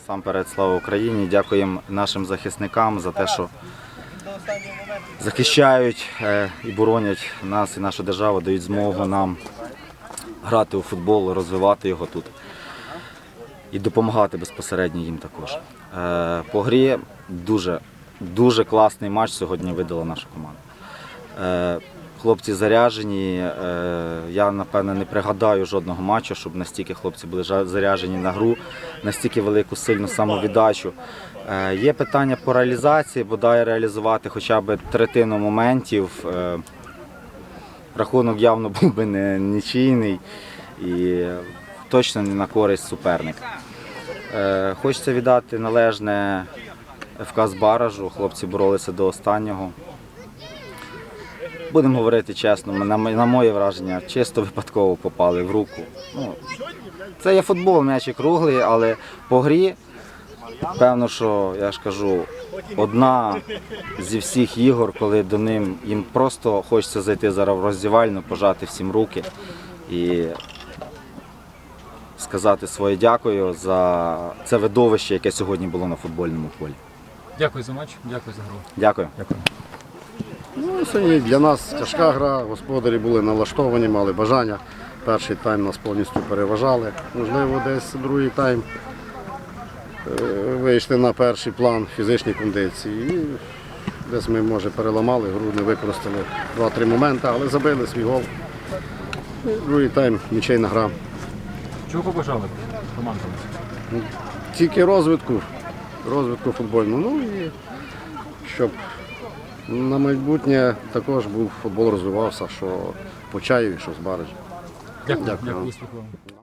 Насамперед, слава Україні! Дякуємо нашим захисникам за те, що захищають е, і боронять нас і нашу державу, дають змогу нам грати у футбол, розвивати його тут і допомагати безпосередньо їм також. Е, По грі дуже, дуже класний матч сьогодні видала наша команда. Хлопці заряжені. е, Я напевно не пригадаю жодного матчу, щоб настільки хлопці були заряжені на гру, настільки велику сильну самовіддачу. Е, Є питання по реалізації, бодай реалізувати хоча б третину моментів. Е, Рахунок явно був би не нічийний і точно не на користь суперника. Хочеться віддати належне ФК з Баражу. Хлопці боролися до останнього. Будемо говорити чесно, ми- на, на моє враження, чисто випадково попали в руку. Ну, це є футбол, м'ячі круглий, але по грі, певно, що я ж кажу, одна зі всіх ігор, коли до ним їм просто хочеться зайти зараз в роздівальну, пожати всім руки і сказати своє дякую за це видовище, яке сьогодні було на футбольному полі. Дякую за матч, дякую за гру. Дякую. Ну, сьогодні для нас тяжка гра, господарі були налаштовані, мали бажання. Перший тайм нас повністю переважали. Можливо, десь другий тайм е, вийшли на перший план фізичні кондиції. І десь ми, може, переламали гру, не використали 2-3 моменти, але забили свій гол. І Другий тайм нічийна гра. Чого побажали командам? Тільки розвитку, розвитку футбольного. Ну і щоб на майбутнє також був футбол розвивався, що по Чаєві, що з Баражі. Дякую, Дякую. дякую.